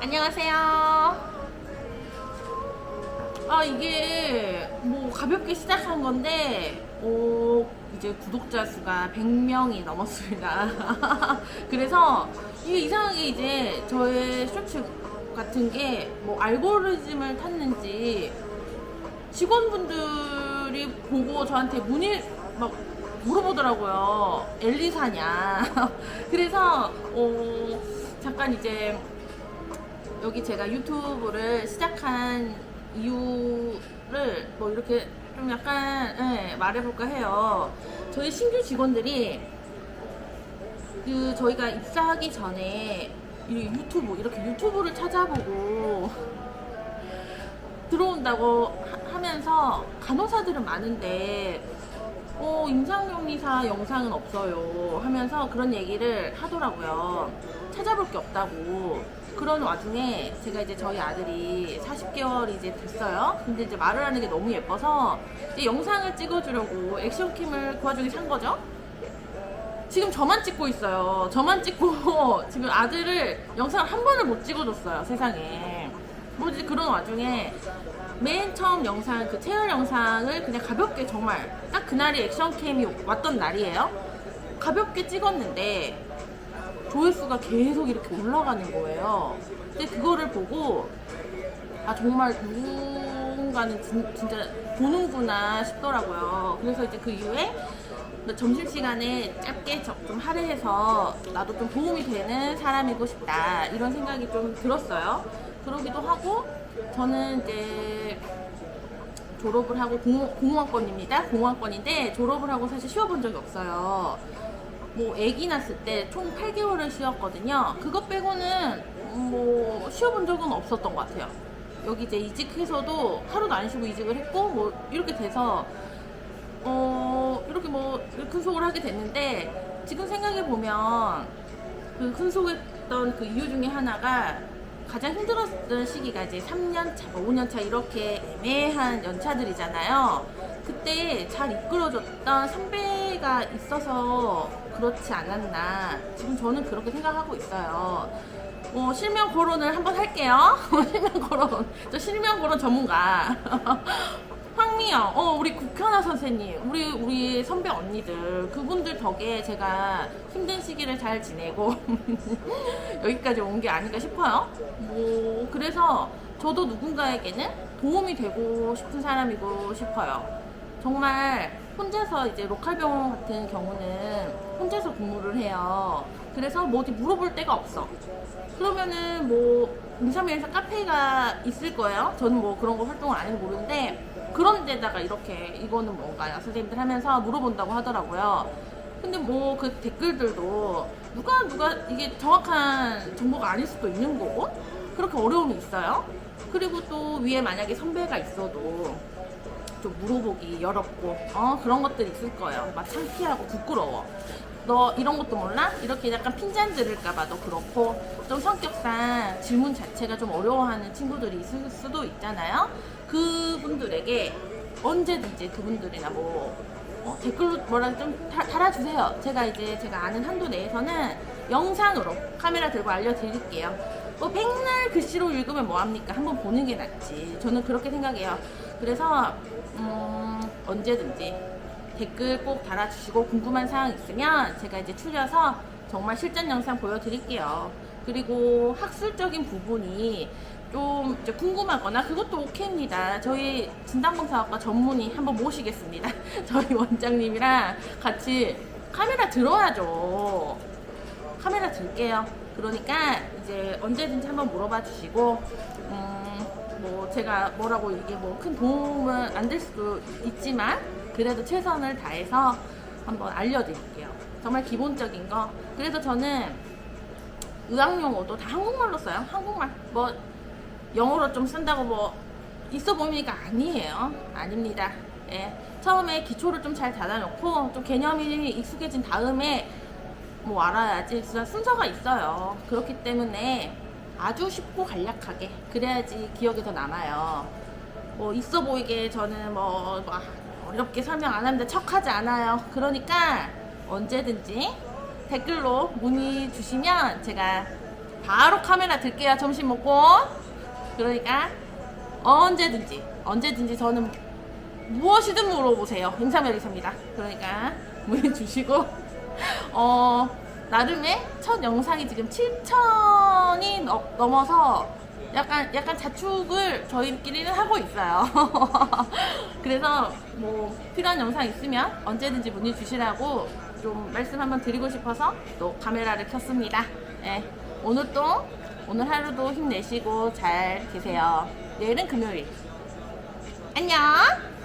안녕하세요. 아 이게 뭐 가볍게 시작한 건데 어, 이제 구독자 수가 100명이 넘었습니다. 그래서 이게 이상하게 이제 저의 쇼츠 같은 게 뭐 알고리즘을 탔는지 직원분들이 보고 저한테 문의 막 물어보더라고요. 엘리사냐. 그래서 어, 잠깐 이제 여기 제가 유튜브를 시작한 이유를 뭐 이렇게 좀 약간 예, 말해볼까 해요. 저희 신규 직원들이 그 저희가 입사하기 전에 이 유튜브 이렇게 유튜브를 찾아보고 들어온다고 하, 면서 간호사들은 많은데 어, 임상용리사 영상은 없어요 하면서 그런 얘기를 하더라고요. 찾아볼 게 없다고. 그런 와중에 제가 이제 저희 아들이 40개월이 이제 됐어요. 근데 이제 말을 하는 게 너무 예뻐서 이제 영상을 찍어주려고 액션캠을 그 와중에 산 거죠. 지금 저만 찍고 있어요. 저만 찍고 지금 아들을 영상을 한 번을 못 찍어줬어요. 세상에. 뭐 이제 그런 와중에 맨 처음 영상 그 체열 영상을 그냥 가볍게 정말 딱 그날이 액션캠이 왔던 날이에요. 가볍게 찍었는데 조회수가 계속 이렇게 올라가는 거예요. 근데 그거를 보고 아 정말 누군가는 진, 진짜 보는구나 싶더라고요. 그래서 이제 그 이후에 점심 시간에 짧게 저- 좀 할애해서 나도 좀 도움이 되는 사람이고 싶다 이런 생각이 좀 들었어요. 그러기도 하고 저는 이제 졸업을 하고 공, 공무원권입니다. 공무원권인데 졸업을 하고 사실 쉬어본 적이 없어요. 뭐 아기 낳았을 때 총 8개월을 쉬었거든요. 그것 빼고는 뭐 쉬어본 적은 없었던 것 같아요. 여기 이제 이직해서도 하루도 안 쉬고 이직을 했고 뭐 이렇게 돼서 어 이렇게 뭐 근속을 하게 됐는데 지금 생각해 보면 그 근속했던 그 이유 중에 하나가 가장 힘들었던 시기가 이제 3년 차, 5년 차 이렇게 애매한 연차들이잖아요. 그때 잘 이끌어줬던 선배가 있어서 그렇지 않았나. 지금 저는 그렇게 생각하고 있어요. 어, 실명 거론을 한번 할게요. 실명 거론. 저 실명 거론 전문가. 황미영, 어, 우리 국현아 선생님, 우리, 우리 선배 언니들, 그분들 덕에 제가 힘든 시기를 잘 지내고, 여기까지 온 게 아닌가 싶어요. 뭐, 그래서 저도 누군가에게는 도움이 되고 싶은 사람이고 싶어요. 정말 혼자서 이제 로컬 병원 같은 경우는 혼자서 근무를 해요. 그래서 뭐 어디 물어볼 데가 없어. 그러면은 뭐 인삼에서 카페가 있을 거예요. 저는 뭐 그런 거 활동을 안 해서 모르는데 그런 데다가 이렇게 이거는 뭔가요? 선생님들 하면서 물어본다고 하더라고요. 근데 뭐 그 댓글들도 누가 누가 이게 정확한 정보가 아닐 수도 있는 거고 그렇게 어려움이 있어요. 그리고 또 위에 만약에 선배가 있어도 좀 물어보기 어렵고 어 그런 것들이 있을 거예요. 막 창피하고 부끄러워. 너 이런 것도 몰라? 이렇게 약간 핀잔 들을까봐도 그렇고 좀 성격상 질문 자체가 좀 어려워하는 친구들이 있을 수도 있잖아요. 그분들에게 언제든지 그분들이나 뭐 어, 댓글로 뭐라 좀 다- 달아주세요. 제가 이제 제가 아는 한도 내에서는 영상으로 카메라 들고 알려드릴게요. 뭐 백날 글씨로 읽으면 뭐합니까? 한번 보는 게 낫지. 저는 그렇게 생각해요. 그래서 음, 언제든지 댓글 꼭 달아주시고 궁금한 사항 있으면 제가 이제 추려서 정말 실전 영상 보여드릴게요. 그리고 학술적인 부분이 좀 이제 궁금하거나 그것도 오케이입니다. 저희 진단검사학과 전문의 한번 모시겠습니다. 저희 원장님이랑 같이 카메라 들어야죠. 카메라 들게요. 그러니까 이제 언제든지 한번 물어봐 주시고, 음, 뭐 제가 뭐라고 이게 뭐 큰 도움은 안 될 수도 있지만, 그래도 최선을 다해서 한번 알려드릴게요. 정말 기본적인 거. 그래서 저는 의학 용어도 다 한국말로 써요. 한국말. 뭐 영어로 좀 쓴다고 뭐 있어 보이니까 아니에요. 아닙니다. 예. 처음에 기초를 좀 잘 닫아놓고 좀 개념이 익숙해진 다음에 뭐 알아야지 진짜 순서가 있어요. 그렇기 때문에 아주 쉽고 간략하게 그래야지 기억이 더 남아요. 뭐 있어 보이게 저는 뭐, 뭐 어렵게 설명 안 하는데 척하지 않아요. 그러니까 언제든지 댓글로 문의 주시면 제가 바로 카메라 들게요. 점심 먹고. 그러니까 언제든지 언제든지 저는 무엇이든 물어보세요. 임사멜리사입니다. 그러니까 문의 주시고 어 나름의 첫 영상이 지금 7천 이 넘어서 약간 약간 자축을 저희끼리는 하고 있어요. 그래서 뭐 필요한 영상 있으면 언제든지 문의 주시라고 좀 말씀 한번 드리고 싶어서 또 카메라를 켰습니다. 예. 오늘 또 오늘 하루도 힘내시고 잘 계세요. 내일은 금요일. 안녕.